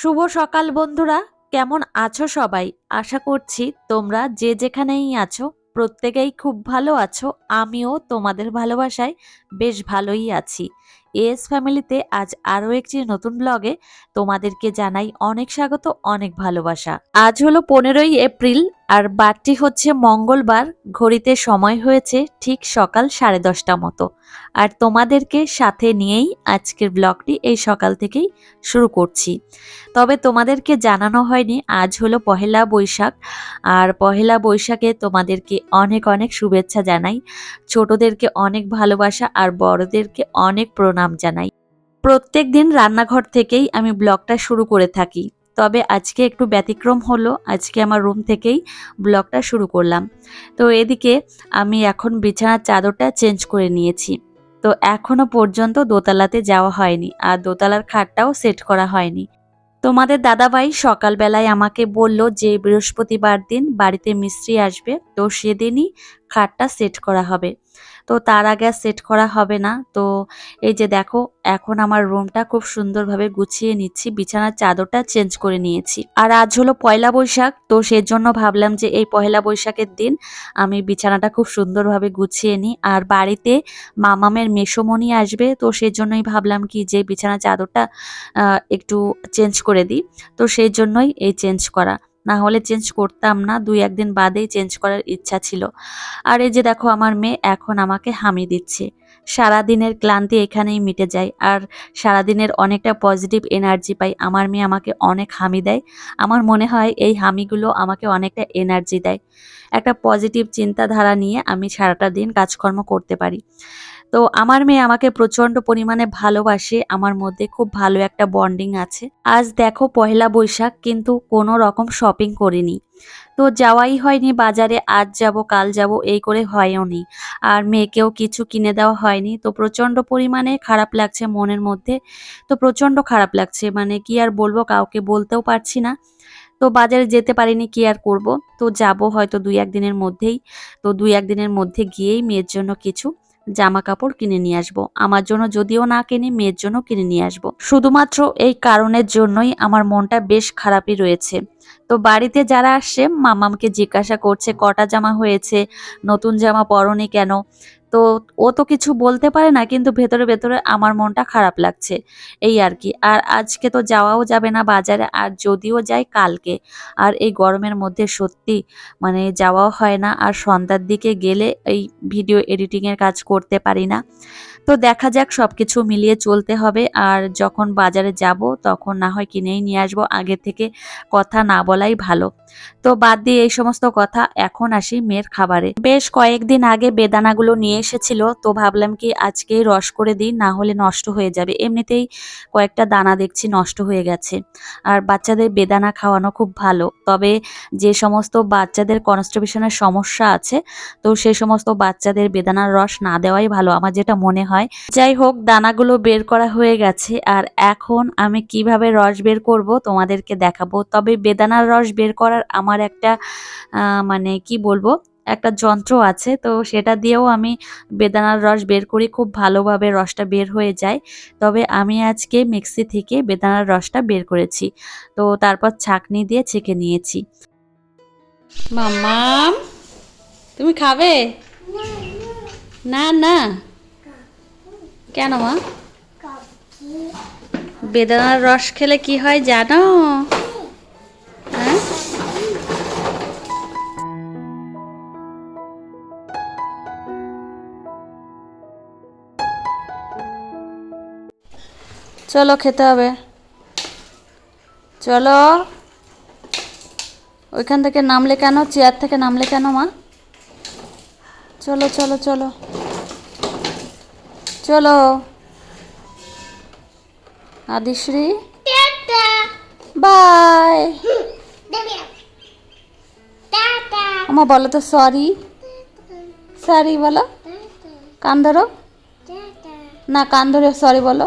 শুভ সকাল বন্ধুরা, কেমন আছো সবাই? আশা করছি তোমরা যে যেখানেই আছো, প্রত্যেকেই খুব ভালো আছো। আমিও তোমাদের ভালোবাসায় বেশ ভালোই আছি। এস ফ্যামিলিতে আজ আরও একটি নতুন ব্লগে তোমাদেরকে জানাই অনেক স্বাগত, অনেক ভালোবাসা। আজ হলো পনেরোই এপ্রিল আর বারটি হচ্ছে মঙ্গলবার, ঘড়িতে সময় হয়েছে ঠিক সকাল সাড়ে দশটা মতো। আর তোমাদেরকে সাথে নিয়েই আজকের ব্লগটি এই সকাল থেকেই শুরু করছি। তবে তোমাদেরকে জানানো হয়নি, আজ হলো পহেলা বৈশাখ। আর পহেলা বৈশাখে তোমাদেরকে অনেক অনেক শুভেচ্ছা জানাই। ছোটদেরকে অনেক ভালোবাসা আর বড়দেরকে অনেক প্রণাম জানাই। প্রত্যেক দিন রান্নাঘর থেকেই আমি ব্লগটা শুরু করে থাকি। তবে আজকে একটু ব্যতিক্রম হলো, আজকে আমার রুম থেকেই ব্লগটা শুরু করলাম। তো এদিকে আমি এখন বিছানার চাদরটা চেঞ্জ করে নিয়েছি। তো এখনও পর্যন্ত দোতলাতে যাওয়া হয়নি, আর দোতলার খাটটাও সেট করা হয়নি। তোমাদের দাদাভাই সকালবেলায় আমাকে বলল যে বৃহস্পতিবার দিন বাড়িতে মিস্ত্রি আসবে, তো সেদিনই খাটটা সেট করা হবে। তো তার আগে আর সেট করা হবে না। তো এই যে দেখো, এখন আমার রুমটা খুব সুন্দরভাবে গুছিয়ে নিচ্ছি, বিছানার চাদরটা চেঞ্জ করে নিয়েছি। আর আজ হলো পয়লা বৈশাখ, তো সেজন্য ভাবলাম যে এই পয়লা বৈশাখের দিন আমি বিছানাটা খুব সুন্দরভাবে গুছিয়ে নিই। আর বাড়িতে মামামের মেসোমণি আসবে, তো সেজন্যই ভাবলাম কি যে বিছানার চাদরটা একটু চেঞ্জ করে দিই। তো সেই জন্যই এই চেঞ্জ করা। না হলে চেঞ্জ করতাম না, দুই একদিন বাদেই চেঞ্জ করার ইচ্ছা ছিল। আর এই যে দেখো আমার মেয়ে এখন আমাকে হামি দিচ্ছে। সারাদিনের ক্লান্তি এখানেই মিটে যায় আর সারাদিনের অনেকটা পজিটিভ এনার্জি পাই। আমার মেয়ে আমাকে অনেক হামি দেয়। আমার মনে হয় এই হামিগুলো আমাকে অনেকটা এনার্জি দেয়। একটা পজিটিভ চিন্তাধারা নিয়ে আমি সারাটা দিন কাজকর্ম করতে পারি। তো আমার মেয়ে আমাকে প্রচণ্ড পরিমাণে ভালোবাসে, আমার মধ্যে খুব ভালো একটা বন্ডিং আছে। আজ দেখো পহেলা বৈশাখ, কিন্তু কোনো রকম শপিং করিনি। তো যাওয়াই হয়নি বাজারে, আজ যাব, কাল যাব, এই করে হয়ও নি। আর মেয়েকেও কিছু কিনে দেওয়া হয়নি। তো প্রচণ্ড পরিমাণে খারাপ লাগছে মনের মধ্যে। তো প্রচণ্ড খারাপ লাগছে মানে কি আর বলব, কাউকে বলতেও পারছি না। তো বাজারে যেতে পারিনি, কি আর করব? তো যাব হয়তো দুই একদিনের মধ্যেই। তো দুই একদিনের মধ্যে গিয়েই মেয়ের জন্য কিছু জামা কাপড় কিনে নিয়ে আসব। আমার জন্য যদিও না কিনি, মেয়ের জন্য কিনে নিয়ে আসব। শুধুমাত্র এই কারণের জন্যই আমার মনটা বেশ খারাপই রয়েছে। তো বাড়িতে যারা আসছে মামামকে জিজ্ঞাসা করছে, কটা জামা হয়েছে, নতুন জামা পরনি কেন? তো ও তো কিছু বলতে পারে না, কিন্তু ভেতরে ভেতরে আমার মনটা খারাপ লাগছে, এই আর কি। আর আজকে তো যাওয়াও যাবে না বাজারে, আর যদিও যাই কালকে, আর এই গরমের মধ্যে সত্যি মানে যাওয়াও হয় না, আর সন্ধ্যার দিকে গেলে এই ভিডিও এডিটিংয়ের কাজ করতে পারি না। তো দেখা যাক সব কিছু মিলিয়ে চলতে হবে। আর যখন বাজারে যাব, তখন না হয় কিনেই নিয়ে আসব। আগে থেকে কথা না বলাই ভালো। তো বাদ দিয়ে এই সমস্ত কথা, এখন আসি মেয়ের খাবারে। বেশ কয়েকদিন আগে বেদানাগুলো নিয়ে এসেছিল, তো ভাবলাম কি আজকেই রস করে দিই, না হলে নষ্ট হয়ে যাবে। এমনিতেই কয়েকটা দানা দেখছি নষ্ট হয়ে গেছে। আর বাচ্চাদের বেদানা খাওয়ানো খুব ভালো। তবে যে সমস্ত বাচ্চাদের কনস্টিপেশনের সমস্যা আছে, তো সেই সমস্ত বাচ্চাদের বেদানার রস না দেওয়াই ভালো। আমার যেটা মনে হয় যাই হোক, দানাগুলো বের করা হয়ে গেছে। আর এখন আমি কীভাবে রস বের করব তোমাদেরকে দেখাবো। তবে বেদানার রস বের করার আমার একটা মানে কি বলব, একটা যন্ত্র আছে। তো সেটা দিয়েও আমি বেদানার রস বের করি, খুব ভালোভাবে রসটা বের হয়ে যায়। তবে আমি আজকে মিক্সি থেকে বেদানার রসটা বের করেছি। তো তারপর ছাঁকনি দিয়ে ছেঁকে নিয়েছি। মাম্মাম, তুমি খাবে? না না। কেন মা? বেদানার রস খেলে কি হয় জানো? হ্যাঁ? চলো খেতে হবে। চলো। ওইখান থেকে নামলে কেন? চেয়ার থেকে নামলে কেন মা? চলো চলো চলো। চলো। আদিশ্রী। বাই। আমা বলো তো সরি সরি বলো। কান ধরো। না কান ধরে সরি বলো।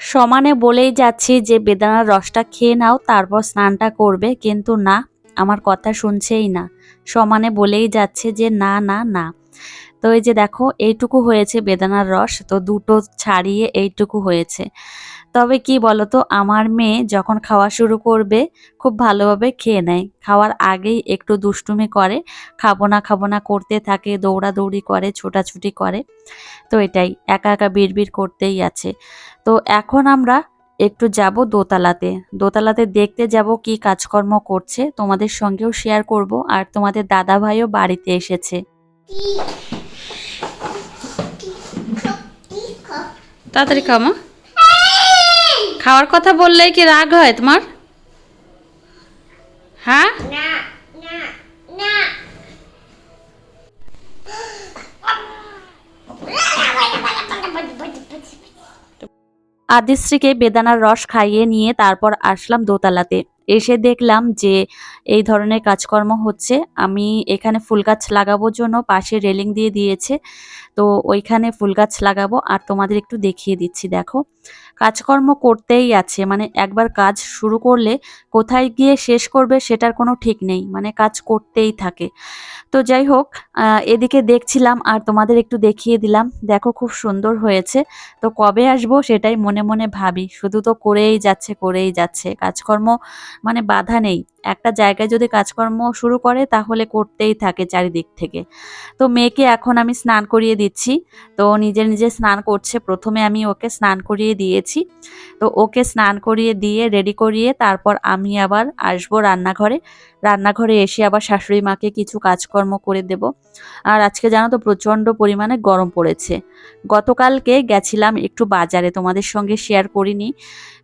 সমানে বলেই যাচ্ছি যে বেদানার রসটা খেয়ে নাও তারপর স্নানটা করবে। কিন্তু না আমার কথা শুনছেই না। সমানে বলেই যাচ্ছে যে না না না। তো এই যে দেখো, এইটুকু হয়েছে বেদানার রস, তো দুটো ছাড়িয়ে এইটুকু হয়েছে। তবে কি বলতো, আমার মেয়ে যখন খাওয়া শুরু করবে, খুব ভালোভাবে খেয়ে নেয়। খাওয়ার আগেই একটু দুষ্টুমি করে, খাব না খাব না করতে থাকে, দৌড়াদৌড়ি করে, ছোটাছুটি করে। তো এটাই, একা একা বিড়বিড় করতেই আছে। তো এখন আমরা একটু যাব দোতলাতে। দোতলাতে দেখতে যাব কি কাজকর্ম করছে। তোমাদের সঙ্গেও শেয়ার করব। আর তোমাদের দাদা ভাইও বাড়িতে এসেছে। তাড়াতাড়ি খাও, মা। খাওয়ার কথা বললেই কি রাগ হয় তোমার? হ্যাঁ? আদিশ্রীকে বেদানার রস খাইয়ে নিয়ে তারপর আসলাম দোতলাতে। এসে দেখলাম যে এই ধরনের কাজকর্ম হচ্ছে। আমি এখানে ফুল গাছ লাগাবোর জন্য পাশে রেলিং দিয়ে দিয়েছে। তো ওইখানে ফুল গাছ লাগাবো আর তোমাদের একটু দেখিয়ে দিচ্ছি, দেখো। কাজকর্ম করতেই আছে মানে একবার কাজ শুরু করলে কোথায় গিয়ে শেষ করবে সেটার কোনো ঠিক নেই মানে কাজ করতেই থাকে। তো যাই হোক এদিকে দেখছিলাম আর তোমাদের একটু দেখিয়ে দিলাম, দেখো খুব সুন্দর হয়েছে। তো কবে আসব সেটাই মনে মনে ভাবি, শুধু তো করেই যাচ্ছে করেই যাচ্ছে, কাজকর্ম মানে বাধা নেই। একটা জায়গায় যদি কাজকর্ম শুরু করে তাহলে করতেই থাকে চারিদিক থেকে। তো মেয়েকে এখন আমি স্নান করিয়ে দিচ্ছি। তো নিজে নিজে স্নান করছে। প্রথমে আমি ওকে স্নান করিয়ে দিয়েছি। তো ওকে স্নান করিয়ে দিয়ে রেডি করিয়ে তারপর আমি আবার আসব রান্নাঘরে। রান্নাঘরে এসে আবার শাশুড়ি মাকে কিছু কাজকর্ম করে দেব। আর আজকে জানো তো প্রচণ্ড পরিমাণে গরম পড়েছে। গতকালকে গেছিলাম একটু বাজারে, তোমাদের সঙ্গে শেয়ার করিনি।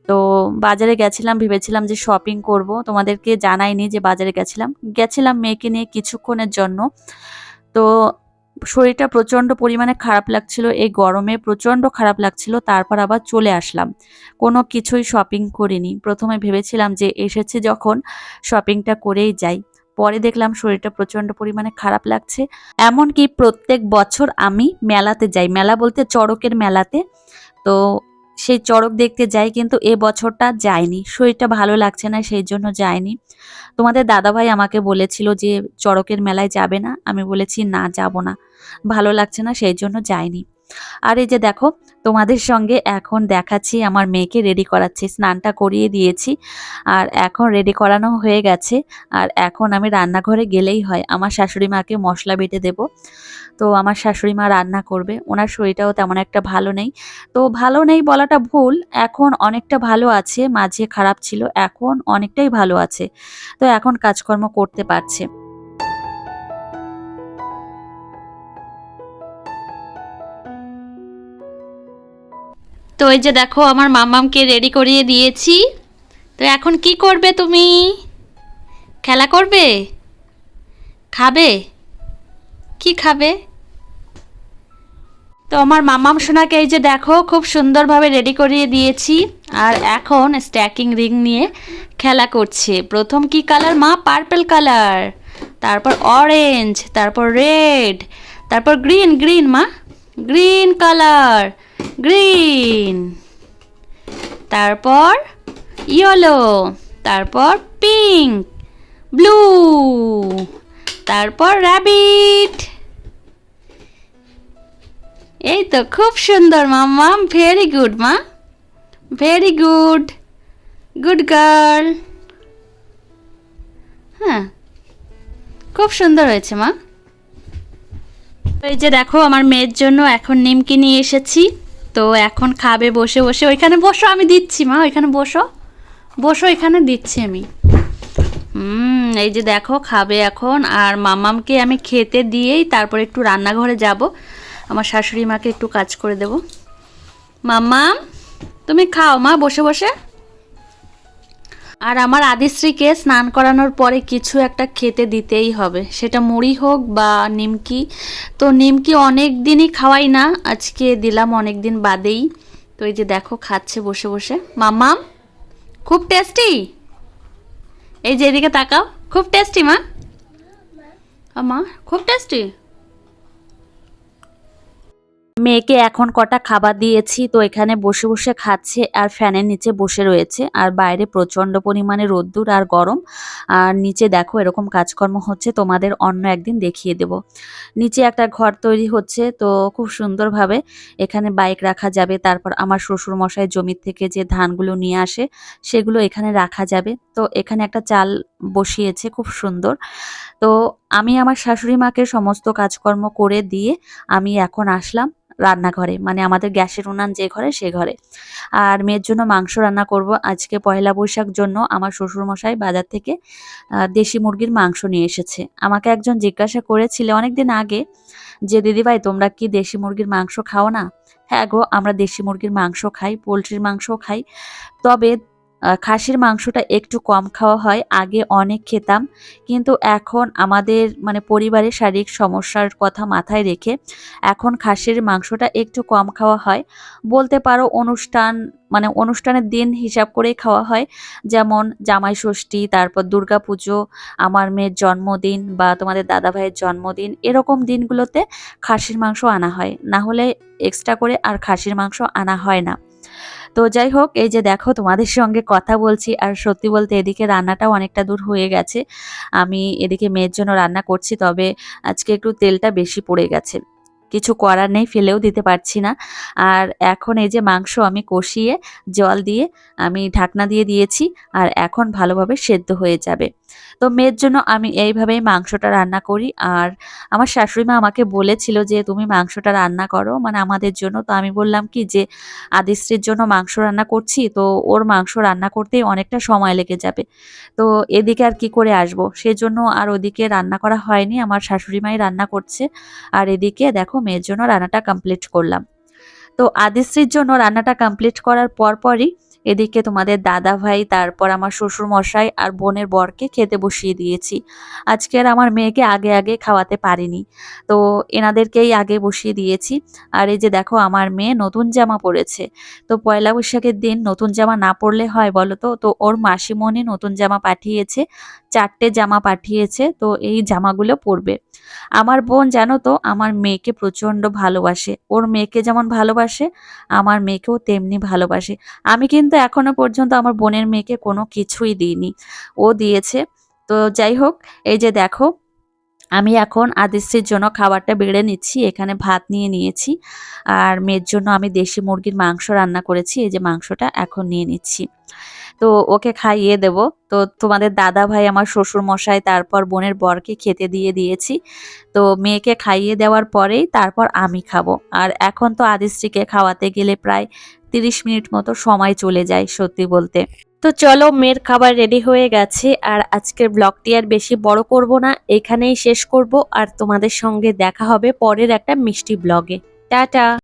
তো বাজারে গেছিলাম, ভেবেছিলাম যে শপিং করব। তোমাদেরকে জানাইনি যে বাজারে গেছিলাম। গেছিলাম মেয়েকে নিয়ে কিছুক্ষণের জন্য। তো শরীরটা প্রচণ্ড পরিমাণে খারাপ লাগছিল, এই গরমে প্রচণ্ড খারাপ লাগছিল, তারপর আবার চলে আসলাম। কোনো কিছুই শপিং করিনি। প্রথমে ভেবেছিলাম যে এসেছে যখন শপিংটা করেই যাই। পরে দেখলাম শরীরটা প্রচণ্ড পরিমাণে খারাপ লাগছে। এমনকি প্রত্যেক বছর আমি মেলাতে যাই। মেলা বলতে চড়কের মেলাতে। তো সেই চড়ক দেখতে যাই, কিন্তু এ বছরটা যাইনি। শরীরটা ভালো লাগছে না, সেই জন্য যায়নি তোমাদের দাদাভাই আমাকে বলেছিল যে চড়কের মেলায় যাবে না। আমি বলেছি, না, যাব না। ভালো লাগছে না, সেই জন্য যাইনি। আর এই যে দেখো, তোমাদের সঙ্গে এখন দেখাচ্ছি, আমার মেয়েকে রেডি করাচ্ছি, স্নানটা করিয়ে দিয়েছি। আর এখন রেডি করানো হয়ে গেছে, আর এখন আমি রান্নাঘরে গেলেই হয়। আমার শাশুড়ি মাকে মশলা বেটে দেব। তো আমার শাশুড়ি মা রান্না করবে, ওনার শরীরটাও তেমন একটা ভালো নেই। তো ভালো নেই বলাটা ভুল, এখন অনেকটা ভালো আছে, মাঝে খারাপ ছিল, এখন অনেকটাই ভালো আছে। তো এখন কাজকর্ম করতে পারছে। তো এই যে দেখো, আমার মামামকে রেডি করিয়ে দিয়েছি। তো এখন কি করবে তুমি? খেলা করবে? খাবে? কি খাবে? তো আমার মামাম সোনাকে এই যে দেখো, খুব সুন্দরভাবে রেডি করিয়ে দিয়েছি। আর এখন স্ট্যাকিং রিং নিয়ে খেলা করছে। প্রথম কি কালার মা পার্পল কালার তারপর অরেঞ্জ তারপর রেড তারপর গ্রিন গ্রিন মা গ্রিন কালার গ্রিন তারপর ইয়েলো তারপর পিঙ্ক ব্লু তারপর র্যাবিট এই তো খুব সুন্দর মাম্মা ভেরি গুড মা। ভেরি গুড গুড গার্ল হ্যাঁ। খুব সুন্দর হয়েছে, মা। এই যে দেখো, আমার মেয়ের জন্য এখন নিমকি নিয়ে এসেছি। তো এখন খাবে, বসে বসে। ওইখানে বসো, আমি দিচ্ছি, মা, ওইখানে বসো। বসো এখানে দিচ্ছি আমি। হুম, এই যে দেখো, খাবে এখন। আর মামামকে আমি খেতে দিয়েই তারপরে একটু রান্নাঘরে যাব। আমার শাশুড়ি মাকে একটু কাজ করে দেব। মামাম, তুমি খাও, মা, বসে বসে। আর আমার আদিশ্রীকে স্নান করানোর পরে কিছু একটা খেতে দিতেই হবে। সেটা মুড়ি হোক বা নিমকি। তো নিমকি অনেক দিনই খাওয়াই না, আজকে দিলাম অনেক দিন বাদেই। তো এই যে দেখো, খাচ্ছে বসে বসে। মাম্মাম খুব টেস্টি এই যে এদিকে তাকাও, খুব টেস্টি মা? মা, খুব টেস্টি মেয়েকে এখন কটা খাবার দিয়েছি, তো এখানে বসে বসে খাচ্ছে আর ফ্যানের নিচে বসে রয়েছে। আর বাইরে প্রচণ্ড পরিমাণে রোদ্দুর আর গরম। আর নিচে দেখো এরকম কাজকর্ম হচ্ছে, তোমাদের অন্য একদিন দেখিয়ে দেব। নিচে একটা ঘর তৈরি হচ্ছে, তো খুব সুন্দরভাবে এখানে বাইক রাখা যাবে। তারপর আমার শ্বশুর মশাই জমির থেকে যে ধানগুলো নিয়ে আসে, সেগুলো এখানে রাখা যাবে। তো এখানে একটা চাল বসিয়েছে, খুব সুন্দর। তো আমি আমার শাশুড়ি মাকে সমস্ত কাজকর্ম করে দিয়ে আমি এখন আসলাম। রান্নাঘরে মানে আমাদের গ্যাসের উনান যে ঘরে, সে ঘরে। আর মেয়ের জন্য মাংস রান্না করব আজকে পয়লা বৈশাখ জন্য আমার শ্বশুরমশাই বাজার থেকে দেশি মুরগির মাংস নিয়ে এসেছে। আমাকে একজন জিজ্ঞাসা করেছিল অনেকদিন আগে যে, দিদিভাই, তোমরা কি দেশি মুরগির মাংস খাও না? হ্যাঁ গো, আমরা দেশি মুরগির মাংস খাই, পোলট্রির মাংস খাই। তবে খাসির মাংসটা একটু কম খাওয়া হয়, আগে অনেক খেতাম। কিন্তু এখন আমাদের মানে পরিবারের শারীরিক সমস্যার কথা মাথায় রেখে এখন খাসির মাংসটা একটু কম খাওয়া হয়। বলতে পারো অনুষ্ঠান মানে অনুষ্ঠানের দিন হিসাব করেই খাওয়া হয়। যেমন জামাই ষষ্ঠী, তারপর দুর্গা পুজো আমার মেয়ের জন্মদিন বা তোমাদের দাদা ভাইয়ের জন্মদিন, এরকম দিনগুলোতে খাসির মাংস আনা হয়। না হলে এক্সট্রা করে আর খাসির মাংস আনা হয় না। তো যাই হোক, এই যে দেখো তোমাদের সঙ্গে কথা বলছি, আর সত্যি বলতে এদিকে রান্নাটাও অনেকটা দূর হয়ে গেছে। আমি এদিকে মেয়ের জন্য রান্না করছি, তবে আজকে একটু তেলটা বেশি পড়ে গেছে। কিছু করার নেই, ফেলেও দিতে পারছি না। আর এখন এই যে মাংস আমি কষিয়ে, জল দিয়ে আমি ঢাকনা দিয়ে দিয়েছি আর এখন ভালোভাবে সেদ্ধ হয়ে যাবে। তো মেয়ের জন্য আমি এইভাবেই মাংসটা রান্না করি। আর আমার শাশুড়ি মা আমাকে বলেছিল যে, তুমি মাংসটা রান্না করো। মানে আমাদের জন্য তো আমি বললাম কি যে আদিশ্রীর জন্য মাংস রান্না করছি। তো ওর মাংস রান্না করতেই অনেকটা সময় লেগে যাবে। তো এদিকে আর কি করে আসব? সেজন্য আর ওদিকে রান্না করা হয়নি। আমার শাশুড়ি মাই রান্না করছে। আর এদিকে দেখো মেয়ের জন্য রান্নাটা কমপ্লিট করলাম। তো আদিশ্রীর জন্য রান্নাটা কমপ্লিট করার পরপরই এদিকে তোমাদের দাদা ভাই তারপর আমার শ্বশুর মশাই আর বোনের বরকে খেতে বসিয়ে দিয়েছি। আজকে আর আমার মেয়েকে আগে আগে খাওয়াতে পারিনি। তো এনাদেরকেই আগে বসিয়ে দিয়েছি। আর এই যে দেখো, আমার মেয়ে নতুন জামা পরেছে। তো পয়লা বৈশাখের দিন নতুন জামা না পরলে হয় বলো তো? তো ওর মাসিমণি নতুন জামা পাঠিয়েছে, চারটে জামা পাঠিয়েছে, তো এই জামাগুলো পরবে। আমার বোন জানো তো, আমার মেয়েকে প্রচণ্ড ভালোবাসে। ওর মেয়েকে যেমন ভালোবাসে, আমার মেয়েকেও তেমনি ভালোবাসে। আমি কিন্তু এখনও পর্যন্ত আমার বোনের মেয়েকে কোনো কিছুই দিইনি। ও দিয়েছে। তো যাই হোক, এই যে দেখো আমি এখন আদিশ্রীর জন্য খাবারটা বেড়ে নিচ্ছি, এখানে ভাত নিয়ে নিয়েছি আর মেয়ের জন্য আমি দেশি মুরগির মাংস রান্না করেছি, এই যে মাংসটা এখন নিয়ে নিচ্ছি। তো ওকে খাইয়ে দেব। তো তোমাদের দাদা ভাই, আমার শ্বশুর মশাই, তারপর বোনের বরকে খেতে দিয়ে দিয়েছি। তো মেয়েকে খাইয়ে দেওয়ার পরেই তারপর আমি খাব। আর এখন তো আদিশ্রীকে খাওয়াতে গেলে প্রায় তিরিশ মিনিট মতো সময় চলে যায় সত্যি বলতে। তো চলো মেয়ের খাবার রেডি হয়ে গেছে, আর আজকের ব্লগটি আর বেশি বড় করব না, এখানেই শেষ করব, আর তোমাদের সঙ্গে দেখা হবে পরের একটা মিষ্টি ব্লগে টাটা!